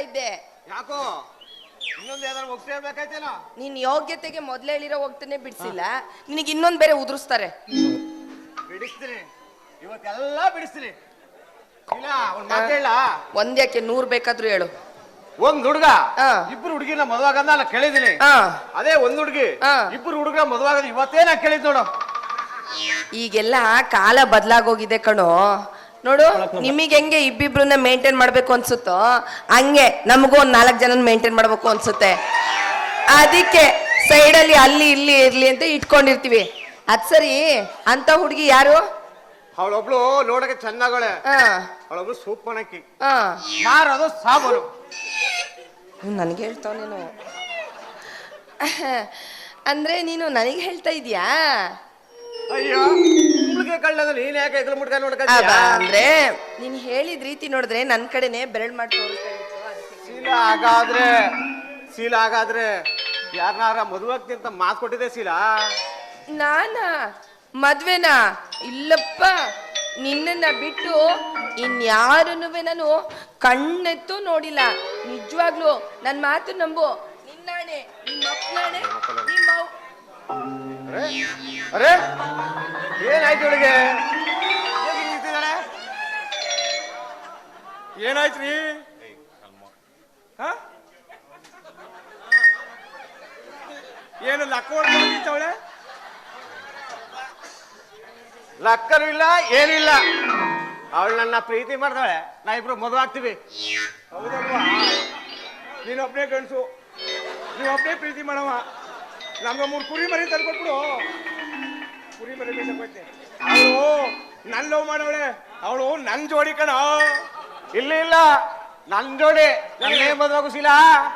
ಇದ್ದೆ ಯಾಕೋ? ಇನ್ನೊಂದು ಯಾವ್ದಾರು ಹೋಗ್ತಾ ಇರ್ಬೇಕಾಯ್ತೇನೋ? ನೀನ್ ಯೋಗ್ಯತೆಗೆ ಮೊದ್ಲೇ ಹೇಳಿರೋ ಹೋಗ್ತಾನೆ ಬಿಡಿಸಿಲ್ಲ. ನಿನಗೆ ಇನ್ನೊಂದ್ ಬೇರೆ ಉದುರಿಸ್ತಾರೆ. ಬಿಡಿಸ್ತೀನಿ. ಇವತ್ತೆಲ್ಲ ಬಿಡಿಸ್ತೀನಿ. ಇಲ್ಲ ಒಂದ್ ಮಾತು ಹೇಳ. ಒಂದ್ಯಾಕೆ ನೂರ್ ಬೇಕಾದ್ರೂ ಹೇಳು. ಒಂದ್ ಹುಡುಗ? ಹಾ. ಇಬ್ರು ಹುಡುಗಿನ ಮದುವಾಗಂದ ನಾನು ಕೇಳಿದೀನಿ ಹಾ ಅದೇ ಒಂದ್ ಹುಡುಗಿ. ಹಾ. ಇಬ್ರು ಹುಡುಗ ಮದುವಾಗದ ಇವತ್ತೇ ನಾ ಕೇಳಿದ್ ನೋಡು. ಈಗೆಲ್ಲ ಕಾಲ ಬದಲಾಗೋಗಿದೆ ಕಣೋ. ನೋಡು ನಿಮಗೆ ಹೆಂಗೆ ಇಬ್ಬಿಬ್ರನ್ನ ಮೇಂಟೈನ್ ಮಾಡ್ಬೇಕು ಅನ್ಸುತ್ತೋ ಹಂಗೆ ನಮಗೂ ಒಂದ್ ನಾಲ್ಕು ಜನ ಮೇಂಟೈನ್ ಮಾಡ್ಬೇಕು ಅನ್ಸುತ್ತೆ. ಅದಕ್ಕೆ ಸೈಡಲ್ಲಿ ಅಲ್ಲಿ ಇಲ್ಲಿ ಇರ್ಲಿ ಅಂತ ಇಟ್ಕೊಂಡಿರ್ತೀವಿ. ಅದ್ ಸರಿ ಅಂತ ಹುಡುಗಿ ಯಾರು? ಅವಳೊಬ್ಳು ನೋಡಕ್ಕೆ ಚೆನ್ನಾಗಳೆ. ಹಾ. ಅವಳೊಬ್ಳು ಸೂಪ್ ಮಾಡಕ್ಕಿ ಹಾ. ಮಾರೋದು ಸಾಬೂನು. ನನಗೆ ಹೇಳ್ತಾವ ನೀನು. ಅಂದ್ರೆ ನೀನು ನನಗೆ ಹೇಳ್ತಾ ಇದೀಯಾ? ಅಯ್ಯೋ ಕಳ್ಳದ ನೀನ್ ಯಾಕೆ ಅಂದ್ರೆ ನೀನ್ ಹೇಳಿದ ರೀತಿ ನೋಡಿದ್ರೆ ನನ್ ಕಡೆನೆ ಬೆರಳು ಮಾಡಿ ತೋರಿಸ್ತಾ ಇತ್ತು ಅದಕ್ಕೆ. ಶೀಲ ಹಾಗಾದ್ರೆ ಶೀಲ ಹಾಗಾದ್ರೆ ಯಾರನ್ನಾರ ಮದುವಾಗ್ತಿ ಅಂತ ಮಾತು ಶೀಲ ನಾನಾ? ಮದ್ವೆನಾ? ಇಲ್ಲಪ್ಪ ನಿನ್ನನ್ನ ಬಿಟ್ಟು ಇನ್ಯಾರನ್ನು ನಾನು ಕಣ್ಣೆತ್ತು ನೋಡಿಲ್ಲ. ನಿಜವಾಗ್ಲು ನನ್ ಮಾತು ನಂಬು. ನಿನ್ನಾಣೆ ನಿಮ್ಮ ಅಪ್ಪನಾಣೆ ನಿಮ್ಮ ಅವ್ವ- ಅರೆ ಅರೆ ಏನಾಯ್ತು ಇವಳಿಗೆ? ಏನಾಯ್ತು ರೀ? ಏನು ಲಕ್ಕ ಹೊಡ್ಕೊಂಡವಳೆ ಲಕ್ಕನೂ ಇಲ್ಲ ಏನಿಲ್ಲ. ಅವಳು ನನ್ನ ಪ್ರೀತಿ ಮಾಡ್ತಾಳೆ ನಾ ಇಬ್ರು ಮದುವೆ ಆಗ್ತೀವಿ. ಹೌದಲ್ವಾ? ನೀನೊಬ್ನೇ ಗಂಡಸು. ನೀವೊಬ್ಬನೇ ಪ್ರೀತಿ ಮಾಡವ. ನಮ್ಗೆ ಮೂರು ಕುರಿ ಮರಿ ತಂದ್ಕೊಟ್ಬಿಡು. ಕುರಿ ಮರಿ ಬೇಕೈತೆ ಅವಳು ನನ್ ಲವ್ ಮಾಡವಳೆ ಅವಳು ನನ್ ಜೋಡಿ ಕಣ. ಇಲ್ಲ ಇಲ್ಲ. ನನ್ ಜೋಡಿ. ನನ್ನೇ ಮದುವಾಗು ಶೀಲಾ.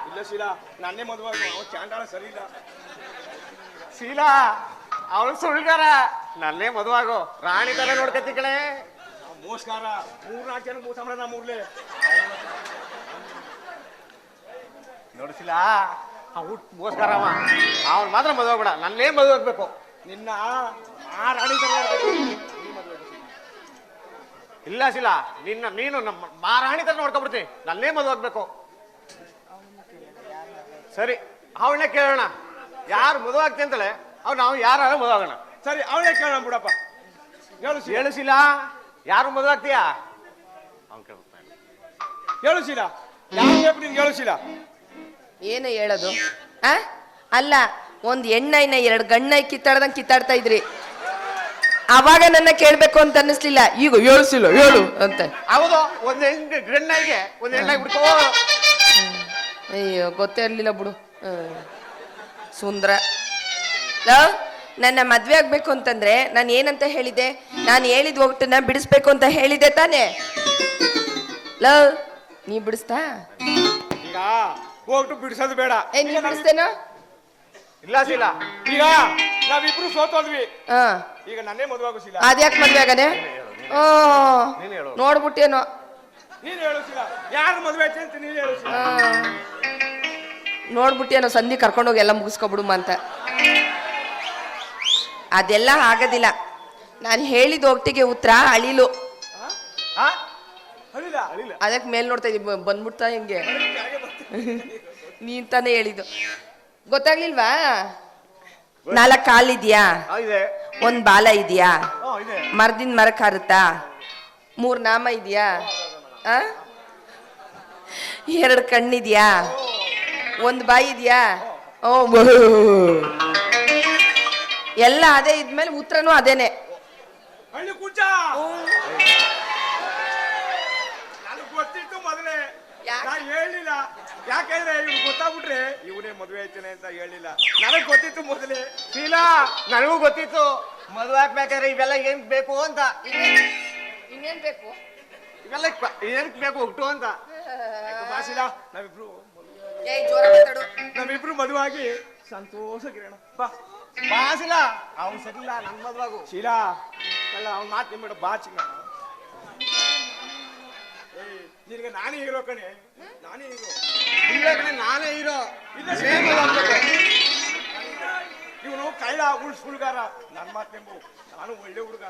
ಇಲ್ಲ ಶೀಲಾ. ನನ್ನೇ ಮದುವೆ ಅವ್ನು ಚಾಂಡಾಳ ಸರಿ ಇಲ್ಲ. ಶೀಲಾ ಅವಳು ಸುಳ್ಗಾರ. ನನ್ನೇ ಮದುವಾಗು. ರಾಣಿ ತರ ನೋಡ್ಕತ್ತಿ ಕಣೆ. ಮೋಸ್ಕಾರ ಮೂರ್ ನಾಲ್ಕು ಜನ ಮೋಸ ಮಾಡ ನಮ್ಮೂರ್ಲೆ ನೋಡಿಸಿಲ್ಲ ಶೀಲಾ ಅವನ್ ಮೋಸ್ಕರವ ಅವ್ನು ಮಾತ್ರ ಮದುವೆ ಬೇಡ. ನನ್ನೇ ಮದುವೆ ಆಗ್ಬೇಕು ನಿನ್ನ ಆ ರಾಣಿ ತರ. ಇಲ್ಲ ಶಿಲ ನಿನ್ನ ನೀನು ನಮ್ಮ ಮಾರಾಣಿ ತರ ನೋಡ್ಕೊಬಿಡ್ತೀನಿ ನನ್ನೇ ಮದುವೆ ಆಗ್ಬೇಕು. ಸರಿ ಅವಳನ್ನೇ ಕೇಳೋಣ. ಯಾರು ಮದುವೆ ಆಗ್ತಿ ಅಂತಲೇ ಅವ್ ನಾವು ಯಾರು ಮದುವೆ ಆಗೋಣ. ಸರಿ ಅವಳೇ ಕೇಳೋಣ ಬಿಡಪ್ಪ. ಹೇಳು ಶೀಲಾ. ಹೇಳು ಶೀಲಾ ಯಾರು ಮದುವೆ ಆಗ್ತೀಯಾ? ಅವ್ನು ಕೇಳ್ತಾನೆ ಹೇಳು ಶೀಲಾ. ಯಾವ ಬೇಕು ಹೇಳು ಶೀಲಾ. ಏನು ಹೇಳೋದು ಆ? ಅಲ್ಲ ಒಂದ್ ಎಣ್ಣೈನ ಎರಡು ಗಣ್ಣೈ ಕಿತ್ತಾಡ್ದಂಗೆ ಕಿತ್ತಾಡ್ತಾ ಇದ್ರಿ. ಅವಾಗ ನನ್ನ ಕೇಳ್ಬೇಕು ಅಂತ ಅನ್ನಿಸ್ಲಿಲ್ಲ. ಈಗ ಹೇಳಿಸಿಲ್ಲ ಹೇಳು ಅಂತ. ಹೌದು ಒಂದ್ ಹೆಂಗ್ ಒಂದ್ ಹೆಣ್ಣಾಗಿ ಬಿಡ್ಕೋ. ಅಯ್ಯೋ ಗೊತ್ತೇ ಇರ್ಲಿಲ್ಲ ಬಿಡು. ಹ್ಮ್. ಸುಂದ್ರ. ಲೋ, ನನ್ನ ಮದ್ವೆ ಆಗ್ಬೇಕು ಅಂತಂದ್ರೆ ನಾನು ಏನಂತ ಹೇಳಿದೆ? ನಾನು ಹೇಳಿದ ಒಗ್ಟನ್ನ ಬಿಡಿಸ್ಬೇಕು ಅಂತ ಹೇಳಿದೆ ತಾನೇ. ಲವ್ ನೀ ಬಿಡಿಸ್ತಾ? ಈಗ ಹೋಗ್ಬಿಟ್ಟು ಬಿಡಿಸೋದು ಬೇಡ. ಏ ನೀ ಬಿಡಿಸ್ತೇನೋ? ಇಲ್ಲ ಶೀಲಾ. ಈಗ ನಾವಿಬ್ರು ಸೋತೋದ್ವಿ ಹಾ. ಈಗ ನನ್ನೇ ಮದುವೆ ಆಗೋಸಿಲ್ಲ ಅದ್ಯಾಕೆ ಮದ್ವೆ ಆಗನೆ ಓ. ನೀನ್ ಹೇಳು. ನೋಡ್ಬಿಟ್ಟೇನೋ. ನೀನ್ ಹೇಳುಸಿಲ್ಲ ಯಾರು ಮದುವೆ ಆಯ್ತು ಅಂತ ನೀನ್ ಹೇಳೋಸಿಲ್ಲ ಆ, ನೋಡ್ಬಿಟ್ಟೇನೋ ಸಂಧಿ ಕರ್ಕೊಂಡೋಗಿ ಎಲ್ಲ ಮುಗಿಸ್ಕೊಬಿಡುಮ ಅಂತ. ಅದೆಲ್ಲ ಆಗೋದಿಲ್ಲ. ನಾನು ಹೇಳಿದ ಒಟ್ಟಿಗೆ ಉತ್ತರ ಅಳಿಲು. ಹಾ ಅಳಿಲ್ಲ ಅಳಿಲ್ಲ ಅದಕ್ಕೆ ಮೇಲ್ ನೋಡ್ತಾ ಇದ್ದೀವಿ ಬಂದ್ಬಿಡ್ತಾ ಹಿಂಗೆ? ನೀನ್ ತಾನೇ ಹೇಳಿದ್ದು. ಗೊತ್ತಾಗ್ಲಿಲ್ವಾ? ನಾಲ್ಕು ಕಾಲಿದ್ಯಾ ಇದೆ. ಒಂದ್ ಬಾಲ ಇದೆಯಾ? ಹಾ ಇದೆ. ಮರದಿಂದ ಮರ ಹಾರುತ್ತಾ ಮೂರ್ ನಾಮ ಇದೆಯಾ? ಆ? ಎರಡು ಕಣ್ಣಿದ್ಯಾ? ಒಂದ್ ಬಾಯಿ ಇದೆಯಾ? ಓ ಬೋ. ಎಲ್ಲ ಅದೇ ಇದ್ಮೇಲೆ ಉತ್ತರನೂ ಅದೇನೆ. ಹಳ್ಳಿ ಕುಂಚ! ನನಗೆ ಗೊತ್ತಿತ್ತು ಮೊದಲೇ. ಯಾಕೆ? ನಾ ಹೇಳಿಲ್ಲ. ಯಾಕಂದ್ರೆ ಗೊತ್ತಾಗ್ಬಿಟ್ರೆ? ಇವನೇ ಮದುವೆ ಆಯ್ತೇನೆ ಅಂತ ಹೇಳಿಲ್ಲ. ನನಗ್ ಗೊತ್ತಿತ್ತು ಮೊದಲೇ. ಶೀಲಾ ನನಗೂ ಗೊತ್ತಿತ್ತು. ಮದುವೆ ಹಾಕ್ಬೇಕಾದ್ರೆ ಇವೆಲ್ಲ ಏನ್ ಬೇಕು ಅಂತ. ಇನ್ನೇನ್ ಬೇಕು? ಇವೆಲ್ಲ ಕ- ಏನ್ ಬೇಕು ಹುಟ್ಟು ಅಂತ. ಬಾಸಿಲ್ಲ ನಾವಿಬ್ರು ಏ ಜೋರ ಮಾತಾಡು. ನಾವಿಬ್ರು ಮದುವೆ ಆಗಿ ಸಂತೋಷಗಿರೋಣ ಬಾ. ಬಾಸಿಲ್ಲ ಅವ್ನು ಸರಿಲ್ಲ ನನ್ ಮದುವಾಗು ಶೀಲಾ. ಅಲ್ಲ ಅವ್ನ ಮಾತು ನಿಮ್ಬಿಡ ಬಾ ಚಿನ್ನ ನಿನಗೆ ನಾನೇ ಹೀರೋ ಕಣೆ. ನಾನೇ ಹೀರೋ. ಇಲ್ಲ ಕಣೆ ನಾನೇ ಇರೋ ಇಲ್ಲ ಸೇಮ್ ಇವನು ಕೈಲ ಉಳ್ ಸುಳ್ಗಾರ ನನ್ನ ಮಾತು ನಾನು ಒಳ್ಳೆ ಹುಡುಗ.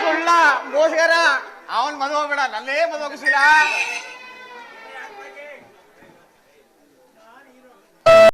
ಸುಳ್ಳ ಮೋಸಗಾರ ಅವನ್ ಮದುವೆ ಬೇಡ ನನ್ನೇ ಮದುವೆ ಶೀಲಾ